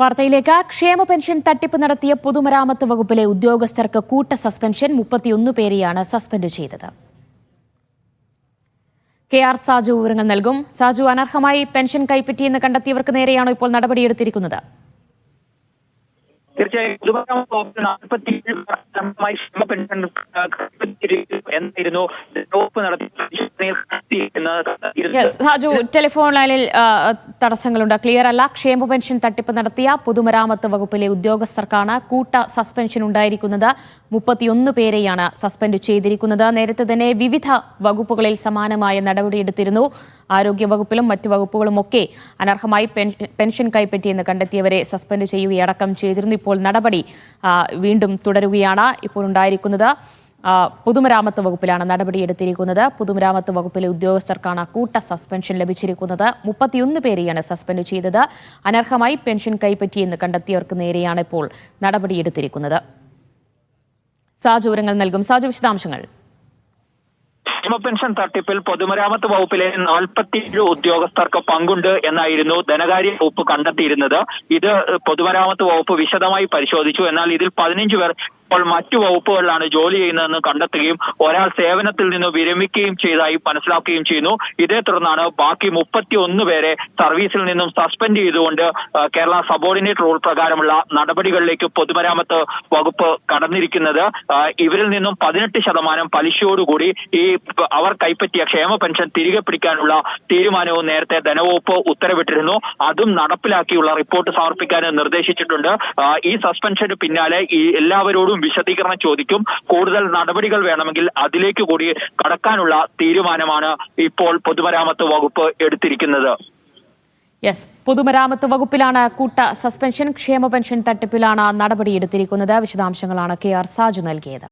വാർത്തയിലേക്ക്. ക്ഷേമ പെൻഷൻ തട്ടിപ്പ് നടത്തിയ പൊതുമരാമത്ത് വകുപ്പിലെ ഉദ്യോഗസ്ഥർക്ക് കൂട്ട സസ്പെൻഷൻ മുപ്പത്തിയൊന്ന് പേരെയാണ് സസ്പെൻഡ് ചെയ്തത്. കെ ആർ സാജു വിവരങ്ങൾ നൽകും. സാജു അനർഹമായി പെൻഷൻ കൈപ്പറ്റിയെന്ന് കണ്ടെത്തിയവർക്ക് നേരെയാണോ ഇപ്പോൾ നടപടിയെടുത്തിരിക്കുന്നത്? തീർച്ചയായും എന്നായിരുന്നു സാജു ടെലിഫോൺ ലൈനിൽ തടസ്സങ്ങളുണ്ട്. ക്ലിയർ അല്ല. ക്ഷേമ പെൻഷൻ തട്ടിപ്പ് നടത്തിയ പൊതുമരാമത്ത് വകുപ്പിലെ ഉദ്യോഗസ്ഥർക്കാണ് കൂട്ട സസ്പെൻഷൻ ഉണ്ടായിരിക്കുന്നത്. മുപ്പത്തിയൊന്ന് പേരെയാണ് സസ്പെൻഡ് ചെയ്തിരിക്കുന്നത്. നേരത്തെ തന്നെ വിവിധ വകുപ്പുകളിൽ സമാനമായ നടപടിയെടുത്തിരുന്നു ആരോഗ്യ വകുപ്പിലും മറ്റു വകുപ്പുകളുമൊക്കെ അനർഹമായി പെൻ- പെൻഷൻ കൈപ്പറ്റിയെന്ന് കണ്ടെത്തിയവരെ സസ്പെൻഡ് ചെയ്യുകയടക്കം ചെയ്തിരുന്നു. ഇപ്പോൾ നടപടി വീണ്ടും തുടരുകയാണ്. ഇപ്പോൾ ഉണ്ടായിരിക്കുന്നത് പൊതുമരാമത്ത് വകുപ്പിലാണ് നടപടിയെടുത്തിരിക്കുന്നത് പൊതുമരാമത്ത് വകുപ്പിലെ ഉദ്യോഗസ്ഥർക്കാണ് കൂട്ട സസ്പെൻഷൻ ലഭിച്ചിരിക്കുന്നത്. മുപ്പത്തിയൊന്ന് പേരെയാണ് സസ്പെൻഡ് ചെയ്തത്. അനർഹമായി പെൻഷൻ കൈപ്പറ്റിയെന്ന് കണ്ടെത്തിയവർക്ക് നേരെയാണ് ഇപ്പോൾ നടപടിയെടുത്തിരിക്കുന്നത് സാജു വിവരങ്ങൾ നൽകും. സാജു വിശദാംശങ്ങൾ. ക്ഷേമ പെൻഷൻ തട്ടിപ്പിൽ പൊതുമരാമത്ത് വകുപ്പിലെ നാൽപ്പത്തിയേഴ് ഉദ്യോഗസ്ഥർക്ക് പങ്കുണ്ട് എന്നായിരുന്നു ധനകാര്യ വകുപ്പ് കണ്ടെത്തിയിരുന്നത്. ഇത് പൊതുമരാമത്ത് വകുപ്പ് വിശദമായി പരിശോധിച്ചു. എന്നാൽ ഇതിൽ പതിനഞ്ച് പേർ ഇപ്പോൾ മറ്റു വകുപ്പുകളിലാണ് ജോലി ചെയ്യുന്നതെന്ന് കണ്ടെത്തുകയും ഒരാൾ സേവനത്തിൽ നിന്ന് വിരമിക്കുകയും ചെയ്തതായി മനസ്സിലാക്കുകയും ചെയ്യുന്നു. ഇതേ തുടർന്നാണ് ബാക്കി മുപ്പത്തി ഒന്ന് പേരെ സർവീസിൽ നിന്നും സസ്പെൻഡ് ചെയ്തുകൊണ്ട് കേരള സബോർഡിനേറ്റ് റൂൾ പ്രകാരമുള്ള നടപടികളിലേക്ക് പൊതുമരാമത്ത് വകുപ്പ് കടന്നിരിക്കുന്നത്. ഇവരിൽ നിന്നും പതിനെട്ട് ശതമാനം പലിശയോടുകൂടി ഈ അവർ കൈപ്പറ്റിയ ക്ഷേമ പെൻഷൻ തിരികെ പിടിക്കാനുള്ള തീരുമാനവും നേരത്തെ ധനവകുപ്പ് ഉത്തരവിട്ടിരുന്നു. അതും നടപ്പിലാക്കിയുള്ള റിപ്പോർട്ട് സമർപ്പിക്കാൻ നിർദ്ദേശിച്ചിട്ടുണ്ട്. ഈ സസ്പെൻഷന് പിന്നാലെ ഈ എല്ലാവരോടും വിശദീകരണം ചോദിക്കും. കൂടുതൽ നടപടികൾ വേണമെങ്കിൽ അതിലേക്ക് കൂടി കടക്കാനുള്ള തീരുമാനമാണ് ഇപ്പോൾ പൊതുമരാമത്ത് വകുപ്പ് എടുത്തിരിക്കുന്നത്. യെസ് പൊതുമരാമത്ത് വകുപ്പിലാണ് കൂട്ട സസ്പെൻഷൻ ക്ഷേമ പെൻഷൻ തട്ടിപ്പിലാണ് നടപടിയെടുത്തിരിക്കുന്നത് വിശദാംശങ്ങളാണ് കെ ആർ സാജു നൽകിയത്.